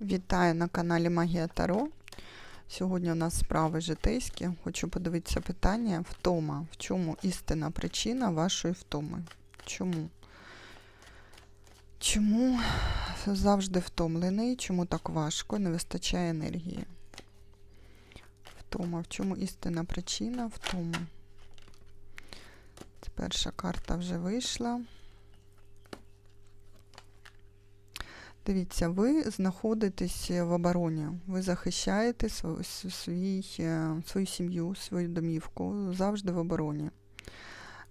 Вітаю на каналі Магія Таро. Сьогодні у нас справи житейські. Хочу подивитися питання втома. В чому істинна причина вашої втоми? Чому? Чому завжди втомлений? Чому так важко? Не вистачає енергії? Втома. В чому істинна причина? Втома. Перша карта вже вийшла. Дивіться, ви знаходитесь в обороні, ви захищаєте свій, е, свою сім'ю, свою домівку завжди в обороні.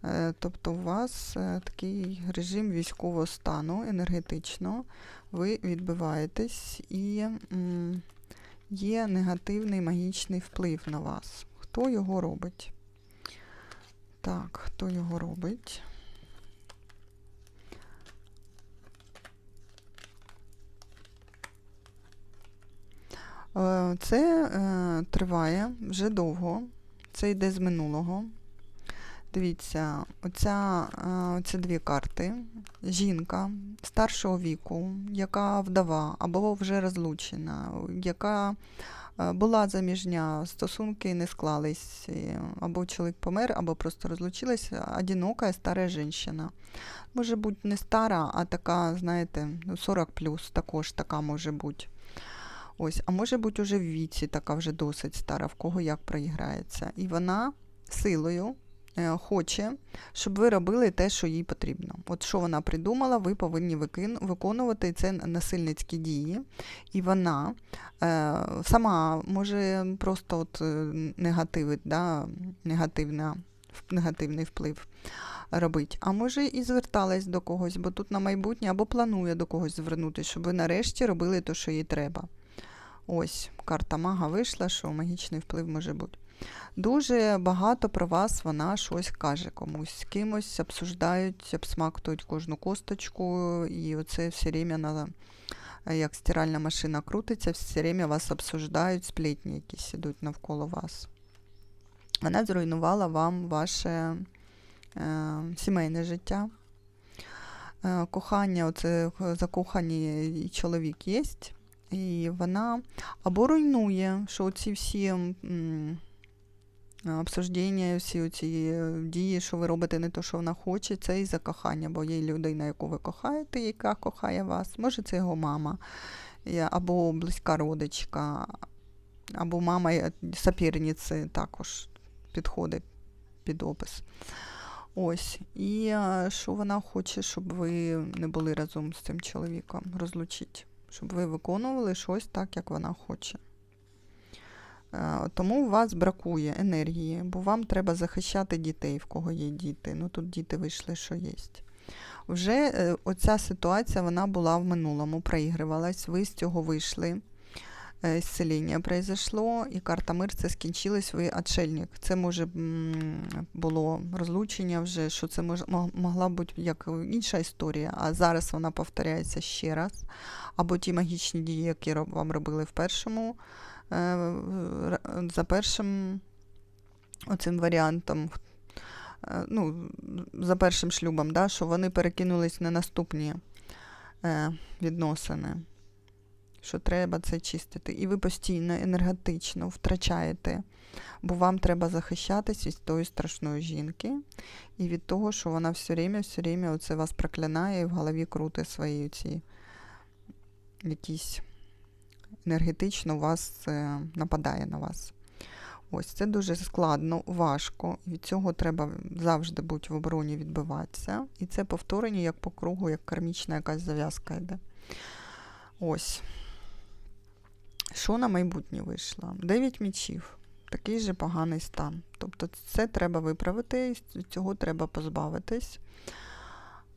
Е, Тобто у вас е, такий режим військового стану енергетично, ви відбиваєтесь і є негативний магічний вплив на вас. Хто його робить? Так, хто його робить? Це е, триває вже довго. Це йде з минулого. Дивіться, оця, е, оці дві карти. Жінка старшого віку, яка вдова або вже розлучена, яка е, була заміжня, стосунки не склались, або чоловік помер, або просто розлучилась, одинока стара жінка. Може бути не стара, а така, знаєте, ну, 40 також така може бути. Ось, а може бути уже в віці, така вже досить стара, в кого як проіграється. І вона силою е, хоче, щоб ви робили те, що їй потрібно. От що вона придумала, ви повинні виконувати це насильницькі дії. І вона е, сама може просто от е, негативить, да, негативна, негативний вплив робить. А може і зверталась до когось, бо тут на майбутнє або планує до когось звернутися, щоб ви нарешті робили те, що їй треба. Ось, карта мага вийшла, що магічний вплив може бути. Дуже багато про вас вона щось каже комусь, з кимось обсуждають, обсмактують кожну косточку, і оце все время на, як стиральна машина крутиться, все время вас обсуждають, сплетні якісь ідуть навколо вас. Вона зруйнувала вам ваше е, сімейне життя. Е, кохання, оце закохані чоловік є. І вона або руйнує, що ці всі обсуждення, всі ці дії, що ви робите не те, що вона хоче, це і за кохання, бо є людина, яку ви кохаєте, яка кохає вас. Може, це його мама, або близька родичка, або мама сапірниці також підходить під опис. Ось. І що вона хоче, щоб ви не були разом з цим чоловіком, розлучіть щоб ви виконували щось так, як вона хоче. Тому у вас бракує енергії, бо вам треба захищати дітей, в кого є діти. Ну тут діти вийшли, що є. Вже е, оця ситуація вона була в минулому, проігрувалась, ви з цього вийшли. Зціління произошло, і карта мир це скінчилась, ви отшельник. Це може було розлучення вже, що це мож, могла бути як інша історія, а зараз вона повторяється ще раз. Або ті магічні дії, які вам робили в першому, е, за першим оцим варіантом, е, ну, за першим шлюбом, да, що вони перекинулись на наступні е, відносини що треба це чистити. І ви постійно енергетично втрачаєте, бо вам треба захищатись від тої страшної жінки і від того, що вона все время, все время оце вас проклинає і в голові крути свої ці якісь енергетично вас е, нападає на вас. Ось це дуже складно, важко. Від цього треба завжди бути в обороні відбиватися. І це повторення як по кругу, як кармічна якась зав'язка йде. Ось. Що на майбутнє вийшло? Дев'ять мічів. Такий же поганий стан. Тобто це треба виправити, цього треба позбавитись.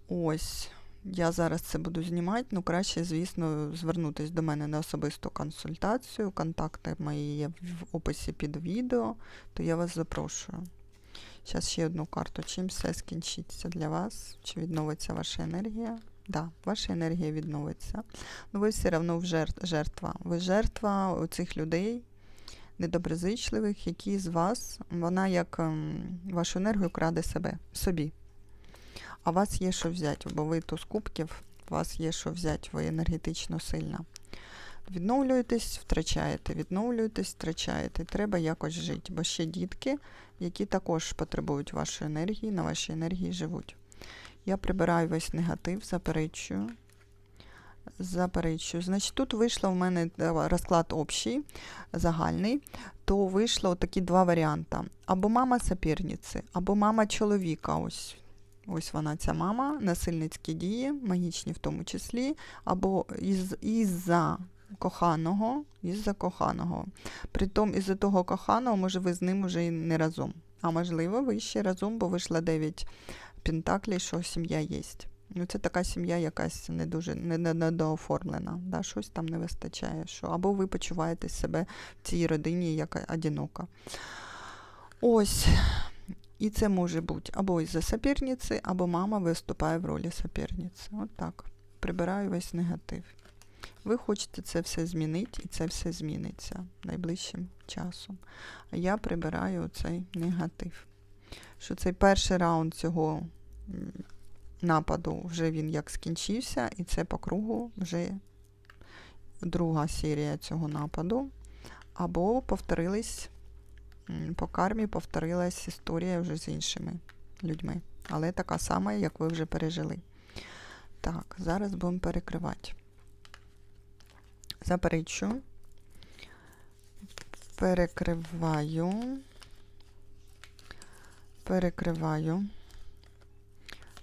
Ось. Я зараз це буду знімати, ну краще, звісно, звернутися до мене на особисту консультацію. Контакти мої є в описі під відео, то я вас запрошую. Зараз ще одну карту. Чим все скінчиться для вас? Чи відновиться ваша енергія? Да, ваша енергія відновиться. Ну, ви все одно жертва. Ви жертва цих людей недоброзичливих, які з вас, вона як ем, вашу енергію краде себе, собі. А вас є що взяти, бо ви то з кубків, вас є що взяти, ви енергетично сильна. Відновлюєтесь, втрачаєте, відновлюєтесь, втрачаєте. Треба якось жити, бо ще дітки, які також потребують вашої енергії, на вашій енергії живуть. Я прибираю весь негатив, заперечую. Заперечую. Значить, тут вийшло в мене е, розклад общий, загальний, то вийшло такі два варіанти. Або мама соперниці, або мама чоловіка. Ось ось вона, ця мама, насильницькі дії, магічні в тому числі, або із, із-за коханого, із-за коханого. Притом із-за того коханого, може, ви з ним вже і не разом. А можливо, ви ще разом, бо вийшло 9 пентаклей, що сім'я є. Ну, це така сім'я якась не дуже не, не, недооформлена, да? щось там не вистачає. Що, або ви почуваєте себе в цій родині як одинока. Ось. І це може бути або із-за соперниці, або мама виступає в ролі соперниці. От так. Прибираю весь негатив. Ви хочете це все змінити, і це все зміниться найближчим часом. А я прибираю цей негатив. Що цей перший раунд цього нападу вже він як скінчився, і це по кругу вже друга серія цього нападу. Або повторились по кармі, повторилась історія вже з іншими людьми. Але така сама, як ви вже пережили. Так, зараз будемо перекривати. Заперечую. Перекриваю. Перекриваю.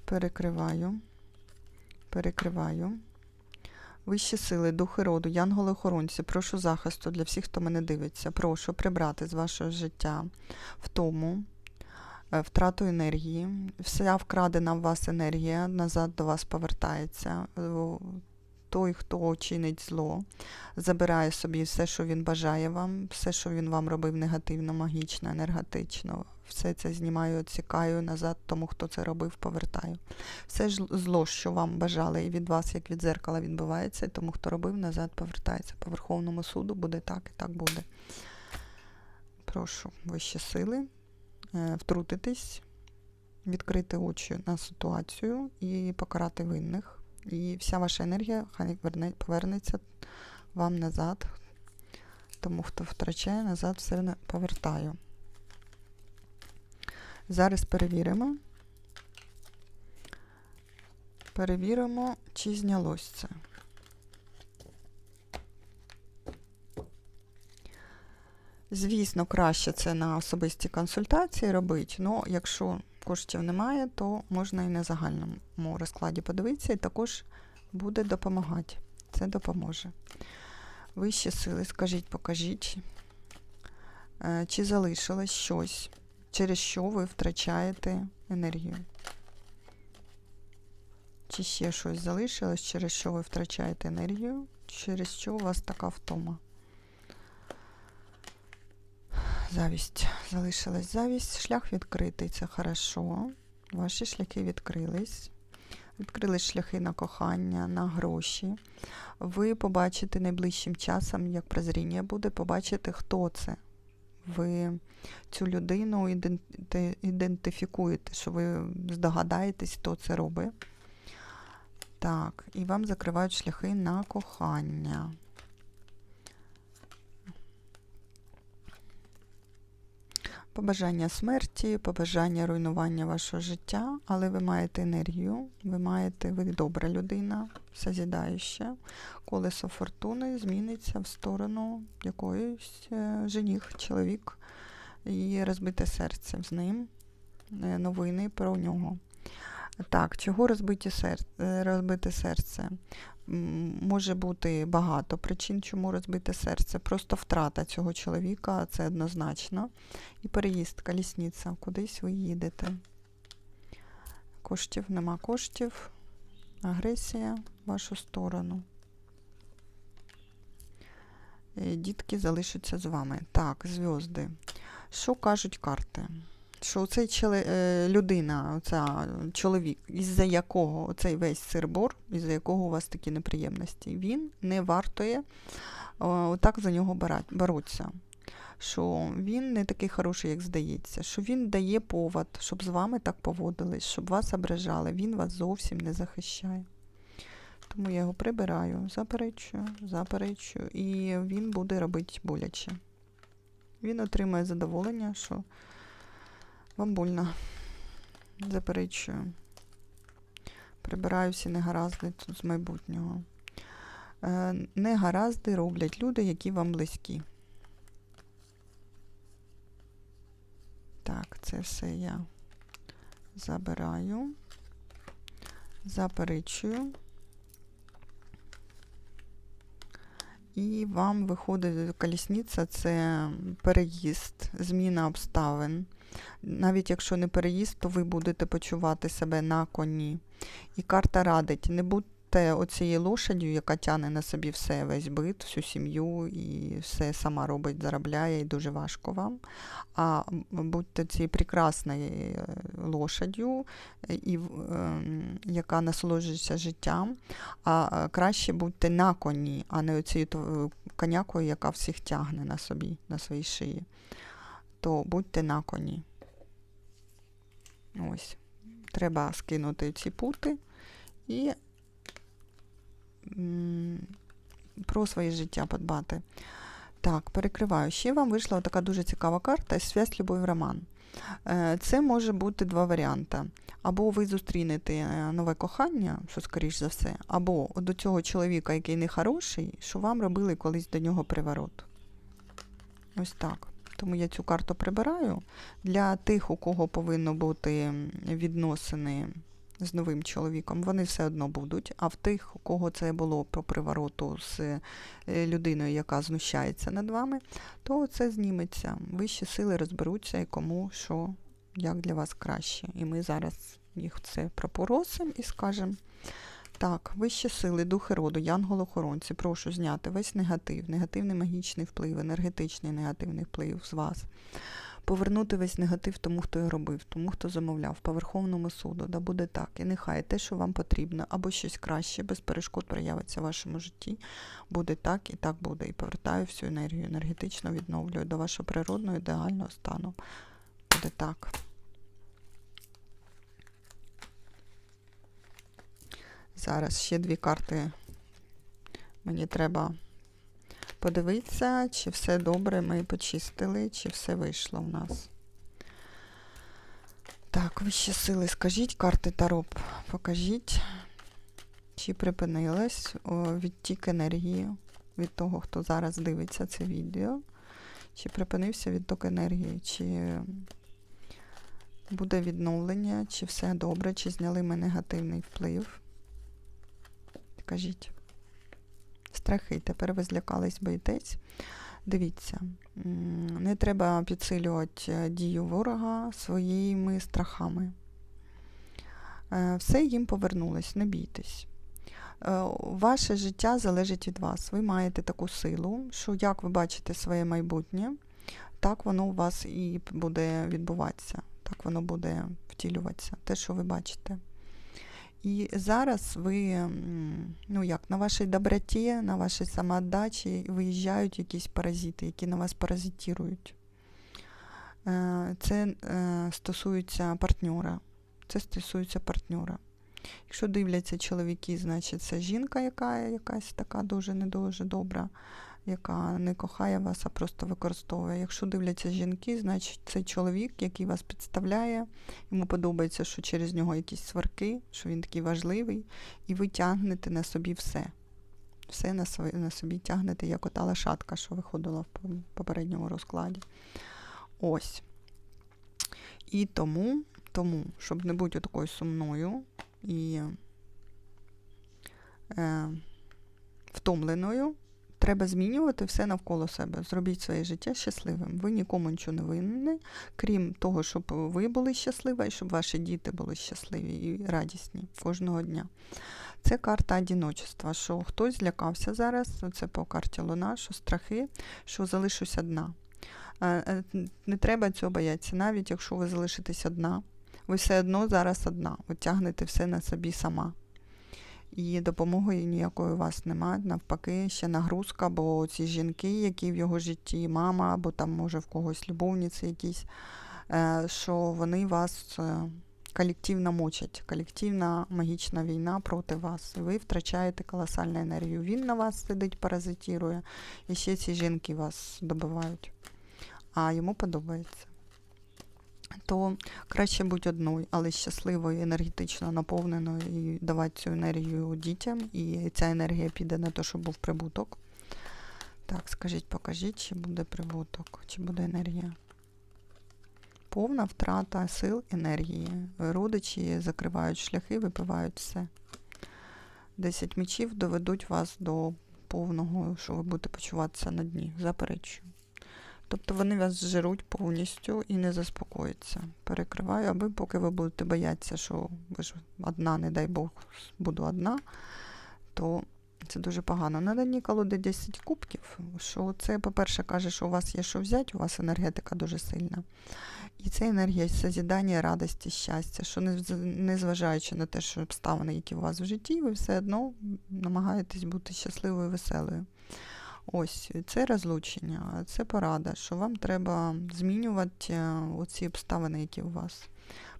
Перекриваю. Перекриваю. Вищі сили, духи роду, янголи-охоронці, прошу захисту для всіх, хто мене дивиться. Прошу прибрати з вашого життя втому, е, втрату енергії. Вся вкрадена в вас енергія назад до вас повертається. Той, хто чинить зло, забирає собі все, що він бажає вам, все, що він вам робив негативно, магічно, енергетично. Все це знімаю, відсікаю назад, тому хто це робив, повертаю. Все ж зло, що вам бажали, і від вас, як від зеркала, відбувається, і тому хто робив, назад повертається. По Верховному суду буде так і так буде. Прошу вищі сили е, втрутитись, відкрити очі на ситуацію і покарати винних. І вся ваша енергія хай повернеться вам назад. Тому хто втрачає, назад все не повертаю. Зараз перевіримо. Перевіримо, чи знялось це. Звісно, краще це на особисті консультації робити, але якщо коштів немає, то можна і на загальному розкладі подивитися, і також буде допомагати. Це допоможе. Вищі сили, скажіть, покажіть, е, чи залишилось щось, через що ви втрачаєте енергію. Чи ще щось залишилось, через що ви втрачаєте енергію, через що у вас така втома. Завість. Залишилась завість. Шлях відкритий, це хорошо. Ваші шляхи відкрились. Відкрились шляхи на кохання, на гроші. Ви побачите найближчим часом, як прозріння буде, побачите, хто це. Ви цю людину ідентифікуєте, що ви здогадаєтесь, хто це робить. Так, і вам закривають шляхи на кохання. Побажання смерті, побажання руйнування вашого життя, але ви маєте енергію, ви маєте, ви добра людина, созідаюча. Колесо фортуни зміниться в сторону якоїсь е, жених, чоловік і розбите серце з ним. е, Новини про нього. Так, чого розбиті сер... е, розбите серце? Може бути багато причин, чому розбите серце. Просто втрата цього чоловіка, це однозначно. І переїзд, колісниця, кудись ви їдете. Коштів нема коштів. Агресія в вашу сторону. Е, Дітки залишаться з вами. Так, зв'язди. Що кажуть карти? Що цей е, людина, оця чоловік, із-за якого оцей весь сирбор, із-за якого у вас такі неприємності, він не вартує о, отак за нього боротися. Що він не такий хороший, як здається, що він дає повод, щоб з вами так поводились, щоб вас ображали. Він вас зовсім не захищає. Тому я його прибираю, заперечую, заперечую, і він буде робити боляче. Він отримає задоволення, що вам больно. Заперечую. Прибираю всі негаразди з майбутнього. Е, негаразди роблять люди, які вам близькі. Так, це все я забираю, заперечую. І вам виходить колісниця це переїзд, зміна обставин. Навіть якщо не переїзд, то ви будете почувати себе на коні. І карта радить, не будьте оцією лошадю, яка тягне на собі все, весь бит, всю сім'ю і все сама робить, заробляє, і дуже важко вам. А будьте цією прекрасною е, лошадю, е, і, е, яка насолоджується життям. А краще будьте на коні, а не оцією конякою, яка всіх тягне на собі, на своїй шиї. То будьте на коні. Ось. Треба скинути ці пути і про своє життя подбати. Так, перекриваю. Ще вам вийшла така дуже цікава карта Связь, любов, роман. Е, це може бути два варіанти. Або ви зустрінете е, нове кохання, що скоріш за все, або до цього чоловіка, який не хороший, що вам робили колись до нього приворот. Ось так. Тому я цю карту прибираю. Для тих, у кого повинно бути відносини з новим чоловіком, вони все одно будуть. А в тих, у кого це було по привороту з е, людиною, яка знущається над вами, то це зніметься. Вищі сили розберуться і кому що, як для вас краще. І ми зараз їх це пропоросимо і скажемо. Так, вищі сили, духи роду, янголохоронці, прошу зняти весь негатив, негативний магічний вплив, енергетичний негативний вплив з вас. Повернути весь негатив тому, хто його робив, тому, хто замовляв, по Верховному суду, да буде так. І нехай те, що вам потрібно, або щось краще, без перешкод проявиться в вашому житті, буде так і так буде. І повертаю всю енергію, енергетично відновлюю до вашого природного ідеального стану. Буде так. Зараз ще дві карти. Мені треба подивитися, чи все добре ми почистили, чи все вийшло в нас. Так, вищі сили, скажіть, карти Таро, покажіть, чи припинилась відтік енергії від того, хто зараз дивиться це відео, чи припинився відток енергії, чи буде відновлення, чи все добре, чи зняли ми негативний вплив. Кажіть. Страхи. Тепер ви злякались, боїтесь. Дивіться, не треба підсилювати е, дію ворога своїми страхами. Е, все їм повернулось, не бійтесь. Е, ваше життя залежить від вас. Ви маєте таку силу, що як ви бачите своє майбутнє, так воно у вас і буде відбуватися, так воно буде втілюватися, те, що ви бачите. І зараз ви, ну як, на вашій доброті, на вашій самоотдачі виїжджають якісь паразити, які на вас паразитірують. Е, це е, стосується партнера. Це стосується партнера. Якщо дивляться чоловіки, значить це жінка, яка якась така дуже не дуже добра яка не кохає вас, а просто використовує. Якщо дивляться жінки, значить це чоловік, який вас підставляє, йому подобається, що через нього якісь сварки, що він такий важливий, і ви тягнете на собі все. Все на собі, на собі тягнете, як ота лошадка, що виходила в попередньому розкладі. Ось. І тому, тому щоб не бути такою сумною і е, втомленою, Треба змінювати все навколо себе. Зробіть своє життя щасливим. Ви нікому нічого не винні, крім того, щоб ви були щасливі і щоб ваші діти були щасливі і радісні кожного дня. Це карта одіночества, що хтось злякався зараз, це по карті Луна, що страхи, що залишусь одна. Е, не треба цього боятися, навіть якщо ви залишитесь одна, ви все одно зараз одна, ви тягнете все на собі сама і допомоги ніякої у вас немає. Навпаки, ще нагрузка, бо ці жінки, які в його житті, мама, або там, може, в когось любовниці якісь, е, що вони вас е, колективно мочать, колективна магічна війна проти вас. І ви втрачаєте колосальну енергію. Він на вас сидить, паразитірує, і ще ці жінки вас добивають. А йому подобається. То краще бути одною, але щасливою, енергетично наповненою і давати цю енергію дітям. І ця енергія піде на те, щоб був прибуток. Так, скажіть, покажіть, чи буде прибуток, чи буде енергія. Повна втрата сил енергії. Родичі закривають шляхи, випивають все. Десять мечів доведуть вас до повного, що ви будете почуватися на дні. Заперечую. Тобто вони вас зжируть повністю і не заспокоїться. Перекриваю, аби поки ви будете боятися, що ви ж одна, не дай Бог, буду одна, то це дуже погано. На даній колоді 10 кубків, що це, по-перше, каже, що у вас є що взяти, у вас енергетика дуже сильна. І це енергія созідання, радості, щастя, що незважаючи на те, що обставини, які у вас в житті, ви все одно намагаєтесь бути щасливою, веселою. Ось це розлучення, це порада, що вам треба змінювати е, оці обставини, які у вас.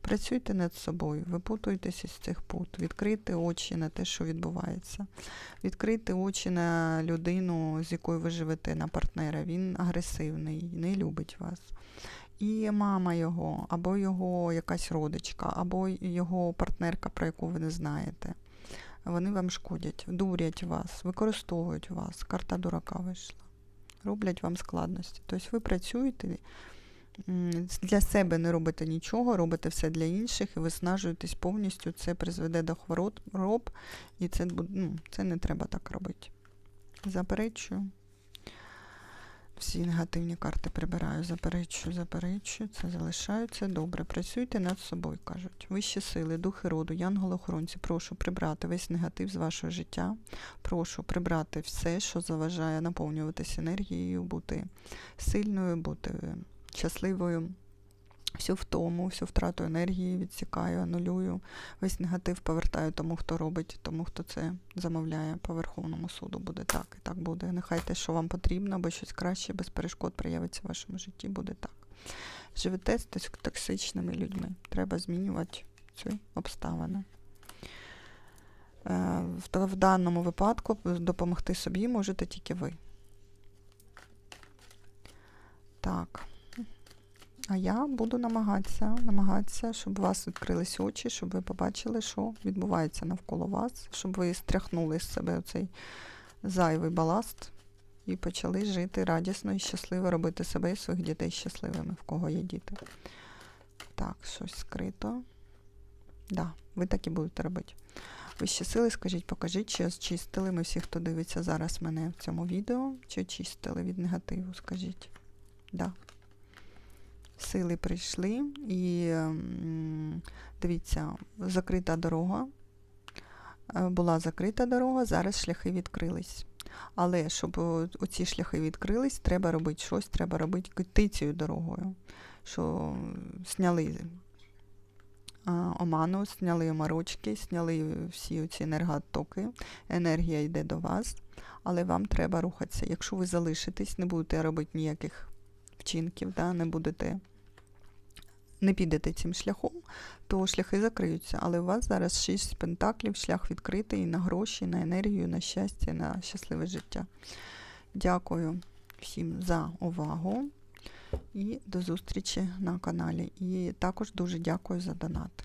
Працюйте над собою, випутуйтесь із цих пут, відкрийте очі на те, що відбувається. Відкрийте очі на людину, з якою ви живете, на партнера. Він агресивний, не любить вас. І мама його, або його якась родичка, або його партнерка, про яку ви не знаєте. Вони вам шкодять, дурять вас, використовують вас. Карта дурака вийшла. Роблять вам складності. Тобто ви працюєте для себе не робите нічого, робите все для інших і виснажуєтесь повністю. Це призведе до хвороб, і це, ну, це не треба так робити. Заперечую. Всі негативні карти прибираю, заперечую, заперечую, це залишаю, це добре. Працюйте над собою, кажуть. Вищі сили, духи роду, янголи-охоронці, прошу прибрати весь негатив з вашого життя. Прошу прибрати все, що заважає наповнюватися енергією, бути сильною, бути щасливою. Всю втому, всю втрату енергії відсікаю, анулюю. Весь негатив повертаю тому, хто робить, тому хто це замовляє по Верховному суду. Буде так і так буде. Нехай те, що вам потрібно, або щось краще, без перешкод проявиться в вашому житті, буде так. Живете з токсичними людьми. Треба змінювати ці обставини. Е, в даному випадку допомогти собі можете тільки ви. Так. А я буду намагатися, намагатися, щоб у вас відкрились очі, щоб ви побачили, що відбувається навколо вас, щоб ви стряхнули з себе цей зайвий баласт і почали жити радісно і щасливо, робити себе і своїх дітей щасливими, в кого є діти. Так, щось скрито. Да, ви так і будете робити. Вищі сили, скажіть, покажіть, чи очистили ми всі, хто дивиться зараз мене в цьому відео, чи очистили від негативу, скажіть. Да сили прийшли, і дивіться, закрита дорога. Е, була закрита дорога, зараз шляхи відкрились. Але щоб оці шляхи відкрились, треба робити щось, треба робити йти цією дорогою. Що сняли оману, сняли омарочки, сняли всі оці енерготоки, енергія йде до вас, але вам треба рухатися. Якщо ви залишитесь, не будете робити ніяких вчинків, да, не будете не підете цим шляхом, то шляхи закриються. Але у вас зараз шість пентаклів, шлях відкритий на гроші, на енергію, на щастя, на щасливе життя. Дякую всім за увагу і до зустрічі на каналі. І також дуже дякую за донати.